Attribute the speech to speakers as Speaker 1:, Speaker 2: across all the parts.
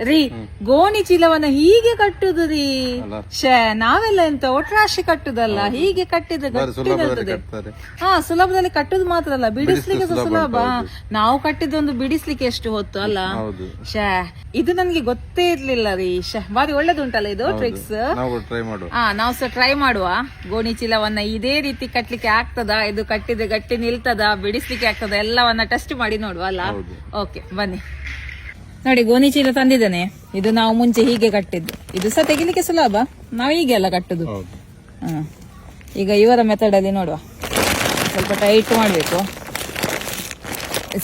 Speaker 1: ರೀ ಗೋಣಿ ಚೀಲವನ್ನ ಹೀಗೆ ಕಟ್ಟುದು ರೀ. ಶೇ ನಾವೆಲ್ಲ ಎಂತ ಒಟ್ರಾಶಿ ಕಟ್ಟುದಲ್ಲ ಹೀಗೆ
Speaker 2: ಕಟ್ತಾರೆ.
Speaker 1: ಹಾ ಸುಲಭದಲ್ಲಿ ಕಟ್ಟುದು ಮಾತ್ರ ಅಲ್ಲ ಬಿಡಿಸ್ಲಿಕ್ಕೆ
Speaker 2: ಸುಲಭ
Speaker 1: ನಾವು ಕಟ್ಟಿದೊಂದು ಬಿಡಿಸ್ಲಿಕ್ಕೆ ಎಷ್ಟು ಹೊತ್ತು ಅಲ್ಲ? ಶೇ ಇದು ನನ್ಗೆ ಗೊತ್ತೇ ಇರ್ಲಿಲ್ಲ ರೀ. ಶೇ ಬಾರಿ ಒಳ್ಳೇದುಂಟಲ್ಲ ಇದು ಟ್ರಿಕ್ಸ್ ಹಾ ನಾವು ಸಹ ಟ್ರೈ ಮಾಡುವ. ಗೋಣಿ ಚೀಲವನ್ನ ಇದೇ ರೀತಿ ಕಟ್ಲಿಕ್ಕೆ ಆಗ್ತದ? ಇದು ಕಟ್ಟಿದ್ರೆ ಗಟ್ಟಿ ನಿಲ್ತದ? ಬಿಡಿಸ್ಲಿಕ್ಕೆ ಆಗ್ತದ? ಎಲ್ಲವನ್ನ ಟೆಸ್ಟ್ ಮಾಡಿ ನೋಡುವ ಅಲ್ಲ? ಓಕೆ ಬನ್ನಿ. ನೋಡಿ ಗೋಣಿ ಚೀಲ ತಂದಿದ್ದೇನೆ. ಇದು ನಾವು ಮುಂಚೆ ಹೀಗೆ ಕಟ್ಟಿದ್ದು. ಇದು ಸಹ ತೆಗಿಲಿಕ್ಕೆ ಸುಲಭ. ನಾವು ಹೀಗೆ ಎಲ್ಲ ಕಟ್ಟುದು. ಹ್ಮ್. ಈಗ ಇವರ ಮೆಥಡ್ ಅಲ್ಲಿ ನೋಡುವ. ಸ್ವಲ್ಪ ಟೈಟ್ ಮಾಡಬೇಕು.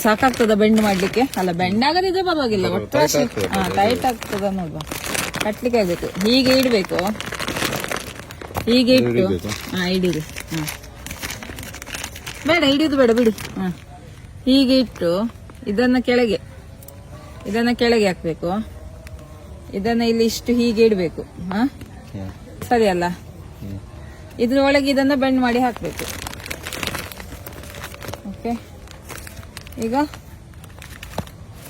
Speaker 1: ಸಾಕಾಗ್ತದ ಬೆಂಡ್ ಮಾಡ್ಲಿಕ್ಕೆ? ಅಲ್ಲ ಬೆಂಡ್ ಆಗದಿದ್ರೆ ಪರವಾಗಿಲ್ಲ ಒಟ್ಟು ಹಾ ಟೈಟ್ ಆಗ್ತದ ನೋಡುವ. ಕಟ್ಲಿಕ್ಕೆ ಆಗ್ಬೇಕು. ಹೀಗೆ ಇಡ್ಬೇಕು. ಹೀಗೆ ಇಟ್ಟು? ಹಾ ಹಿಡೀರಿ ಹಾ. ಬೇಡ ಹಿಡಿದು ಬೇಡ ಬಿಡಿ. ಹಾ. ಹೀಗೆ ಇಟ್ಟು ಇದನ್ನ ಕೆಳಗೆ. ಇದನ್ನ ಕೆಳಗೆ ಹಾಕ್ಬೇಕು. ಇದನ್ನ ಇಲ್ಲಿ ಇಷ್ಟು ಹೀಗೆ ಇಡಬೇಕು. ಹಾ. ಸರಿ ಅಲ್ಲ? ಇದ್ರ ಒಳಗೆ ಇದನ್ನ ಬೆಂಡ್ ಮಾಡಿ ಹಾಕ್ಬೇಕು. ಓಕೆ. ಈಗ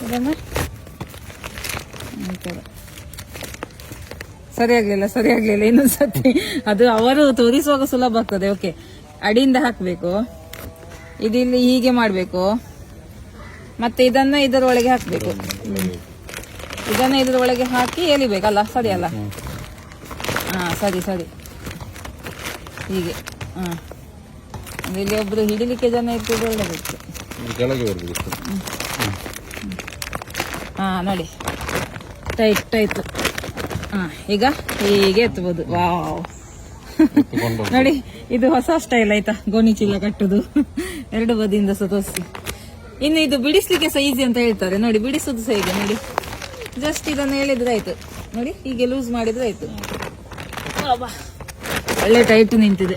Speaker 1: ಇದನ್ನ ಸರಿಯಾಗ್ಲಿಲ್ಲ ಸರಿಯಾಗ್ಲಿಲ್ಲ ಸರಿ ಆಗ್ಲಿಲ್ಲ ಸರಿ ಆಗ್ಲಿಲ್ಲ. ಇನ್ನೊಂದ್ ಸತಿ ಅದು ಅವರು ತೋರಿಸುವಾಗ ಸುಲಭ ಆಗ್ತದೆ. ಓಕೆ. ಅಡಿಯಿಂದ ಹಾಕ್ಬೇಕು. ಇದಿಲ್ಲಿ ಹೀಗೆ ಮಾಡ್ಬೇಕು. ಮತ್ತೆ ಇದನ್ನ ಇದರ ಒಳಗೆ ಹಾಕ್ಬೇಕು. ಇದನ್ನ ಇದರೊಳಗೆ ಒಳಗೆ ಹಾಕಿ ಎಲಿಬೇಕಲ್ಲ ಸರಿ ಅಲ್ಲ? ಹಾ ಸರಿ ಸರಿ. ಹೀಗೆ ಹಾ. ಇಲ್ಲಿ ಒಬ್ರು ಹಿಡಿಲಿಕ್ಕೆ ಜನ ಇರ್ತದೆ ಒಳ್ಳೆದಿತ್ತು.
Speaker 2: ಕೆಳಗೆ ಬರ್ಬೇಕು.
Speaker 1: ಹಾ ನೋಡಿ. ಟೈಟ್ ಆಯ್ತು ಹಾ ಈಗ ಹೀಗೆ ಎತ್ತಬಹುದು ವಾವ್. ನೋಡಿ ಇದು ಹೊಸ ಸ್ಟೈಲ್ ಆಯ್ತಾ? ಗೋಣಿ ಚೀಲ ಕಟ್ಟುದು. ಎರಡು ಬದಿಯಿಂದ ಸಹ ತೋರಿಸಿ. ಇನ್ನು ಇದು ಬಿಡಿಸ್ಲಿಕ್ಕೆ ಸಹ ಈಸಿ ಅಂತ ಹೇಳ್ತಾರೆ. ನೋಡಿ ಬಿಡಿಸೋದು ಸಹ ಹೀಗೆ? ನೋಡಿ. ಜಸ್ಟ್ ಇದನ್ನು ಹೇಳಿದ್ರೆ ಆಯ್ತು. ನೋಡಿ ಹೀಗೆ ಲೂಸ್ ಮಾಡಿದ್ರೆ ಆಯ್ತು. ಒಳ್ಳೆ ಟೈಟ್ ನಿಂತಿದೆ.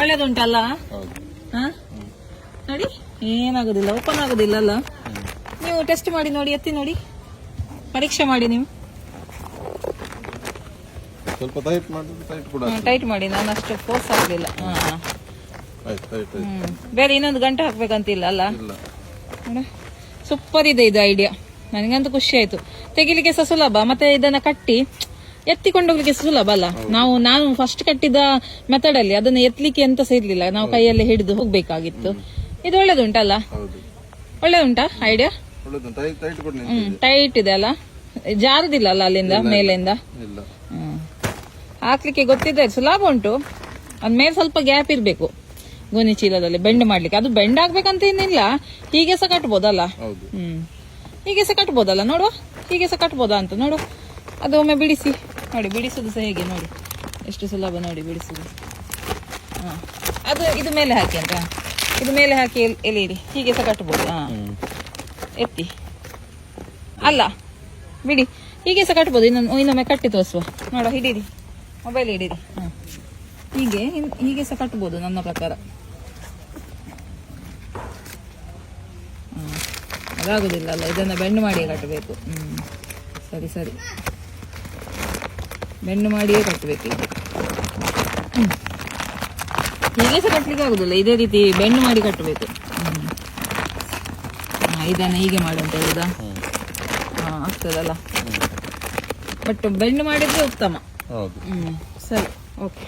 Speaker 1: ಒಳ್ಳೇದುಂಟಲ್ಲ? ಹಾ? ನೋಡಿ ಏನಾಗೋದಿಲ್ಲ ಓಪನ್ ಆಗೋದಿಲ್ಲ ಅಲ್ಲ ನೀವು ಟೆಸ್ಟ್ ಮಾಡಿ ನೋಡಿ ಎತ್ತಿ ನೋಡಿ. ಪರೀಕ್ಷೆ ಮಾಡಿ ನೀವು.
Speaker 2: ಸ್ವಲ್ಪ ಟೈಟ್ ಮಾಡಿದ್ರೆ ಟೈಟ್ ಕೂಡ
Speaker 1: ಟೈಟ್ ಮಾಡಿ ನಾನು ಅಷ್ಟು ಫೋರ್ಸ್ ಆಗಲಿಲ್ಲ ಹಾ. ಹ್ಮ್. ಬೇರೆ ಇನ್ನೊಂದು ಗಂಟೆ ಹಾಕ್ಬೇಕಂತಿಲ್ಲ ಅಲ್ಲ? ಸೂಪರ್ ಇದೆ ಇದು ಐಡಿಯಾ ನನಗಂತೂ ಖುಷಿ ಆಯ್ತು. ತೆಗಿಲಿಕ್ಕೆ ಸಹ ಸುಲಭ. ಮತ್ತೆ ಇದನ್ನ ಕಟ್ಟಿ ಎತ್ತಿಕೊಂಡು ಹೋಗ್ಲಿಕ್ಕೆ ಸುಲಭ ಅಲ್ಲ? ನಾವು ನಾನು ಫಸ್ಟ್ ಕಟ್ಟಿದ ಮೆಥಡ್ ಅಲ್ಲಿ ಅದನ್ನ ಎತ್ತಲಿಕ್ಕೆ ಎಂತ ಸಹ ಇರ್ಲಿಲ್ಲ. ನಾವು ಕೈಯಲ್ಲಿ ಹಿಡಿದು ಹೋಗ್ಬೇಕಾಗಿತ್ತು. ಇದು ಒಳ್ಳೇದುಂಟಲ್ಲ ಒಳ್ಳೇದುಂಟಾ ಐಡಿಯಾ ಹ್ಮ್ ಟೈಟ್ ಇದೆ ಅಲ್ಲ? ಜಾರದಿಲ್ಲ ಅಲ್ಲ ಅಲ್ಲಿಂದ ಮೇಲಿಂದ. ಹಾಕ್ಲಿಕ್ಕೆ ಗೊತ್ತಿದೆ ಸುಲಭ ಉಂಟು. ಅದ್ಮೇಲೆ ಸ್ವಲ್ಪ ಗ್ಯಾಪ್ ಇರ್ಬೇಕು. ಗೋಣಿ ಚೀಲದಲ್ಲಿ ಬೆಂಡ್ ಮಾಡ್ಲಿಕ್ಕೆ. ಅದು ಬೆಂಡ್ ಆಗ್ಬೇಕಂತ ಏನಿಲ್ಲ. ಹೀಗೆ ಸಹ ಕಟ್ಬೋದಲ್ಲ. ಹ್ಮ್. ಹೀಗೆ ಸಹ ಕಟ್ಬೋದಲ್ಲ. ನೋಡುವ. ಹೀಗೆ ಸಹ ಕಟ್ಬೋದಾ ಅಂತ ನೋಡು ಅದು ಒಮ್ಮೆ ಬಿಡಿಸಿ. ನೋಡಿ ಬಿಡಿಸುದು ಸಹ ಹೇಗೆ ನೋಡಿ. ಎಷ್ಟು ಸುಲಭ ನೋಡಿ ಬಿಡಿಸುದು. ಹಾ. ಅದು ಇದು ಮೇಲೆ ಹಾಕಿ ಅಂತ ಇದು ಮೇಲೆ ಹಾಕಿ ಎಲ್ಲಿ ಇಡಿ ಹೀಗೆ ಸಹ ಕಟ್ಬೋದು. ಹಾ. ಎತ್ತಿ. ಅಲ್ಲ. ಬಿಡಿ. ಹೀಗೆ ಸಹ ಕಟ್ಬೋದು. ಇನ್ನೊಂದು ಇನ್ನೊಮ್ಮೆ ಕಟ್ಟಿ ತೋರಿಸುವ. ನೋಡ ಹಿಡೀರಿ. ಮೊಬೈಲ್ ಹಿಡೀರಿ. ಹಾಂ. ಹೀಗೆ ಹೀಗೆ ಸಹ ಕಟ್ಬೋದು ನನ್ನ ಪ್ರಕಾರ. ಅದಾಗೋದಿಲ್ಲ ಅಲ್ಲ ಇದನ್ನು ಬೆಣ್ಣು ಮಾಡಿಯೇ ಕಟ್ಟಬೇಕು. ಹ್ಞೂ ಸರಿ ಸರಿ. ಬೆಣ್ಣು ಮಾಡಿಯೇ ಕಟ್ಟಬೇಕು ಹೀಗೆ ಸಹ ಕಟ್ಟಲಿಕ್ಕೆ ಆಗೋದಿಲ್ಲ ಇದೇ ರೀತಿ ಬೆಣ್ಣು ಮಾಡಿ ಕಟ್ಟಬೇಕು. ಇದನ್ನು ಹಾ, ಇದನ್ನ ಹೀಗೆ ಮಾಡು ಅಂತ ಹೇಳುದಾ ಹಾಂ ಆಗ್ತದಲ್ಲ. ಬಟ್ ಬೆಣ್ಣು ಮಾಡಿದ್ರೆ ಉತ್ತಮ. ಹ್ಮ್ ಸರಿ ಓಕೆ.